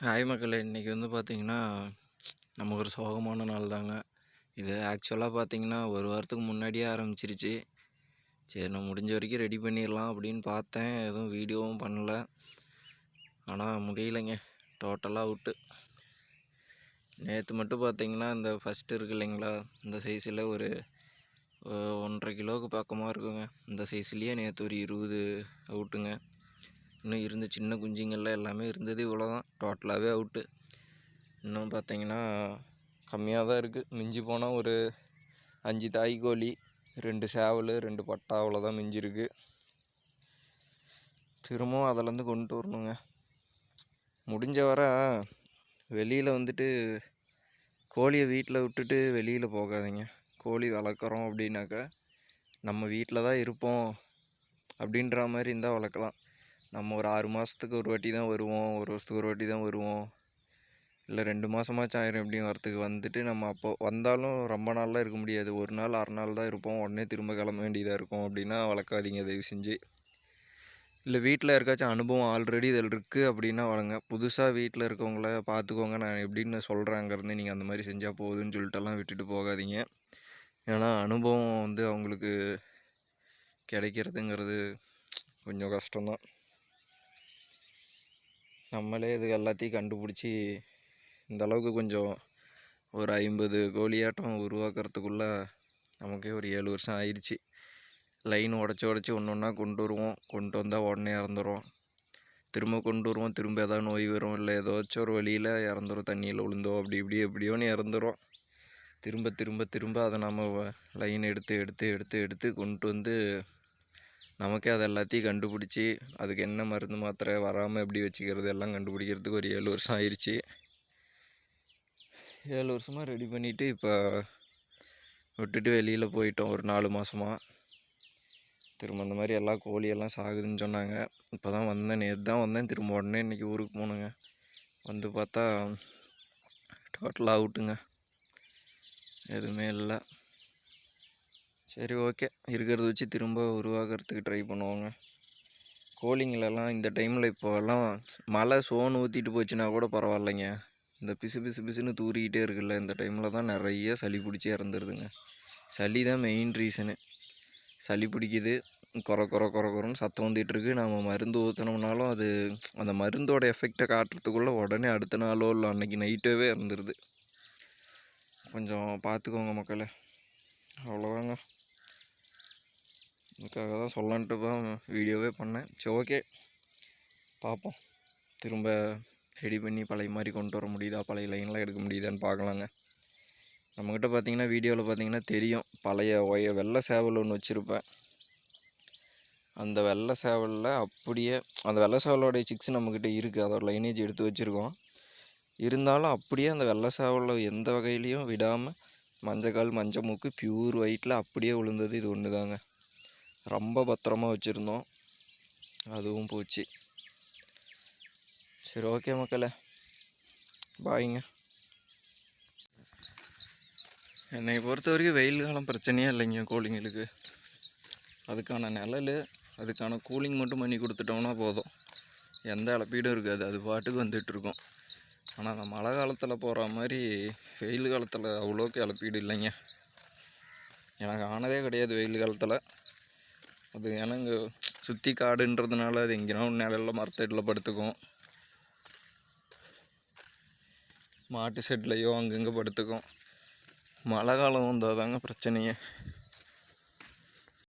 Hi மக்களே இன்றைக்கி வந்து பார்த்திங்கன்னா நமக்கு ஒரு சோகமான நாள் தாங்க. இது ஆக்சுவலாக பார்த்திங்கன்னா ஒரு வாரத்துக்கு முன்னாடியே ஆரம்பிச்சிருச்சு. சரி நான் முடிஞ்ச வரைக்கும் ரெடி பண்ணிடலாம் அப்படின்னு பார்த்தேன். எதுவும் வீடியோவும் பண்ணல. ஆனால் முடியலைங்க. டோட்டலாக அவுட்டு நேற்று மட்டும் பார்த்திங்கன்னா இந்த ஃபஸ்ட்டு இருக்கு இல்லைங்களா? இந்த சைஸில் ஒரு ஒன்றரை கிலோவுக்கு பக்கமாக இருக்குங்க. இந்த சைஸ்லேயே நேற்று ஒரு இருபது அவுட்டுங்க இன்னும் இருந்த சின்ன குஞ்சுங்கள்லாம் எல்லாமே இருந்தது இவ்வளோ தான் டோட்டலாகவே அவுட்டு இன்னும் பார்த்தீங்கன்னா கம்மியாக தான் இருக்குது மிஞ்சி போனால் ஒரு அஞ்சு தாய் கோழி ரெண்டு சேவல் ரெண்டு பட்டா அவ்வளோதான் மிஞ்சிருக்கு. திரும்பவும் அதிலேருந்து கொண்டு வரணுங்க. முடிஞ்ச வர வெளியில் வந்துட்டு கோழியை வீட்டில் விட்டுட்டு வெளியில் போகாதீங்க. கோழி வளர்க்குறோம் அப்படின்னாக்கா நம்ம வீட்டில் தான் இருப்போம் அப்படின்ற மாதிரி இருந்தால் வளர்க்கலாம். நம்ம ஒரு ஆறு மாதத்துக்கு ஒரு வாட்டி தான் வருவோம் ஒரு வருஷத்துக்கு ஒரு வாட்டி தான் வருவோம். இல்லை ரெண்டு மாதமாச்சும் ஆயிரும் எப்படியும் வரத்துக்கு. வந்துட்டு நம்ம அப்போ வந்தாலும் ரொம்ப நாள்லாம் இருக்க முடியாது. ஒரு நாள் அரை நாள் தான் இருப்போம். உடனே திரும்ப கிளம்ப வேண்டியதாக இருக்கும் அப்படின்னா வளர்க்காதீங்க தயவு செஞ்சு. இல்லை வீட்டில் இருக்காச்சும் அனுபவம் ஆல்ரெடி இதில் இருக்குது அப்படின்னா வளங்க புதுசாக வீட்டில் இருக்கவங்கள பார்த்துக்கோங்க நான் எப்படின்னு சொல்கிறேன் அங்கேருந்து நீங்கள் அந்த மாதிரி செஞ்சால் போதுன்னு சொல்லிட்டெல்லாம் விட்டுட்டு போகாதீங்க. ஏன்னா அனுபவம் வந்து அவங்களுக்கு கிடைக்கிறதுங்கிறது கொஞ்சம் கஷ்டம்தான். நம்மளே இது எல்லாத்தையும் கண்டுபிடிச்சி இந்த அளவுக்கு கொஞ்சம் ஒரு ஐம்பது கோழியாட்டம் உருவாக்குறதுக்குள்ளே நமக்கே ஒரு ஏழு வருஷம் ஆயிடுச்சு லைன் உடச்சி உடச்சி ஒன்று ஒன்றா கொண்டு வருவோம். கொண்டு வந்தால் உடனே இறந்துரும். திரும்ப கொண்டு வருவோம். திரும்ப ஏதாவது நோய் வரும். இல்லை ஏதாச்சும் ஒரு வழியில் இறந்துரும். தண்ணியில் விழுந்தோ அப்படி இப்படி எப்படியோன்னு இறந்துரும். திரும்ப திரும்ப திரும்ப அதை நம்ம லைன் எடுத்து எடுத்து எடுத்து எடுத்து கொண்டு வந்து நமக்கே அது எல்லாத்தையும் கண்டுபிடிச்சி அதுக்கு என்ன மருந்து மாத்திரை வராமல் எப்படி வச்சுக்கிறது எல்லாம் கண்டுபிடிக்கிறதுக்கு ஒரு ஏழு வருஷம் ஆயிடுச்சு ஏழு வருஷமாக ரெடி பண்ணிவிட்டு இப்போ விட்டுட்டு வெளியில் போயிட்டோம் ஒரு நாலு மாதமா திரும்ப அந்த மாதிரி எல்லா கோழியெல்லாம் சாகுதுன்னு சொன்னாங்க. இப்போ தான் வந்தேன் நேற்று தான் வந்தேன். திரும்ப உடனே இன்றைக்கி ஊருக்கு போகணுங்க வந்து பார்த்தா டோட்டலாக அவுட்டுங்க எதுவுமே இல்லை. சரி ஓகே இருக்கிறத வச்சு திரும்ப உருவாக்குறதுக்கு ட்ரை பண்ணுவாங்க. கோழிங்களெல்லாம் இந்த டைமில் இப்போல்லாம் மழை சோன் ஊற்றிட்டு போச்சுன்னா கூட பரவாயில்லைங்க. இந்த பிசு பிசு பிசுன்னு தூறிக்கிட்டே இருக்குல்ல இந்த டைமில் தான் நிறைய சளி பிடிச்சி இறந்துருதுங்க. சளி தான் மெயின் ரீசனு சளி பிடிக்குது குறை குறை குறை குறைன்னு சத்தம் வந்துகிட்ருக்கு. நம்ம மருந்து ஊற்றினோம்னாலும் அது அந்த மருந்தோட எஃபெக்டை காட்டுறதுக்குள்ளே உடனே அடுத்த நாளோ இல்லை அன்னைக்கு நைட்டாகவே இறந்துருது. கொஞ்சம் பார்த்துக்கோங்க மக்களை. அவ்வளோதாங்க அதுக்காக தான் சொல்லலான்ட்டு தான் வீடியோவே பண்ணேன். சரி ஓகே பார்ப்போம் திரும்ப ரெடி பண்ணி பழைய மாதிரி கொண்டு வர முடியுதா? பழைய லைன்லாம் எடுக்க முடியுதான்னு பார்க்கலாங்க. நம்மக்கிட்ட பார்த்தீங்கன்னா வீடியோவில் பார்த்தீங்கன்னா தெரியும். பழைய ஒய வெள்ளை சேவல் ஒன்று வச்சுருப்பேன். அந்த வெள்ளை சேவலில் அப்படியே அந்த வெள்ளை சேவலோடைய சிக்ஸ் நம்மக்கிட்ட இருக்குது அதோட லைனேஜ் எடுத்து வச்சுருக்கோம். இருந்தாலும் அப்படியே அந்த வெள்ளை சேவலில் எந்த வகையிலையும் விடாமல் மஞ்சக்கால் மஞ்சள் மூக்கு பியூர் ஒயிட்டில் அப்படியே விழுந்தது இது ஒன்று தாங்க ரொம்ப பத்திரமா வச்சுருந்தோம். அதுவும் போச்சு. சரி ஓகே மக்களே. பாய்ங்க என்னை பொறுத்த வரைக்கும் வெயில் காலம் பிரச்சனையே இல்லைங்க கோழிங்களுக்கு. அதுக்கான நிழல் அதுக்கான கூலிங் மட்டும் பண்ணி கொடுத்துட்டோம்னா போதும். எந்த இழப்பீடும் இருக்காது. அது பாட்டுக்கு வந்துட்டுருக்கோம். ஆனால் அந்த மழை காலத்தில் போகிற மாதிரி வெயில் காலத்தில் அவ்வளோக்கு இழப்பீடு இல்லைங்க. எனக்கு ஆனதே கிடையாது வெயில் காலத்தில். அது ஏன்னா இங்கே சுற்றி காடுன்றதுனால அது எங்கேனா ஒரு நிழலில் மரத்தடியில் படுத்துக்கும். மாட்டு செட்லேயோ அங்கங்கே படுத்துக்கும். மழை காலம் வந்தால் தாங்க பிரச்சனையே.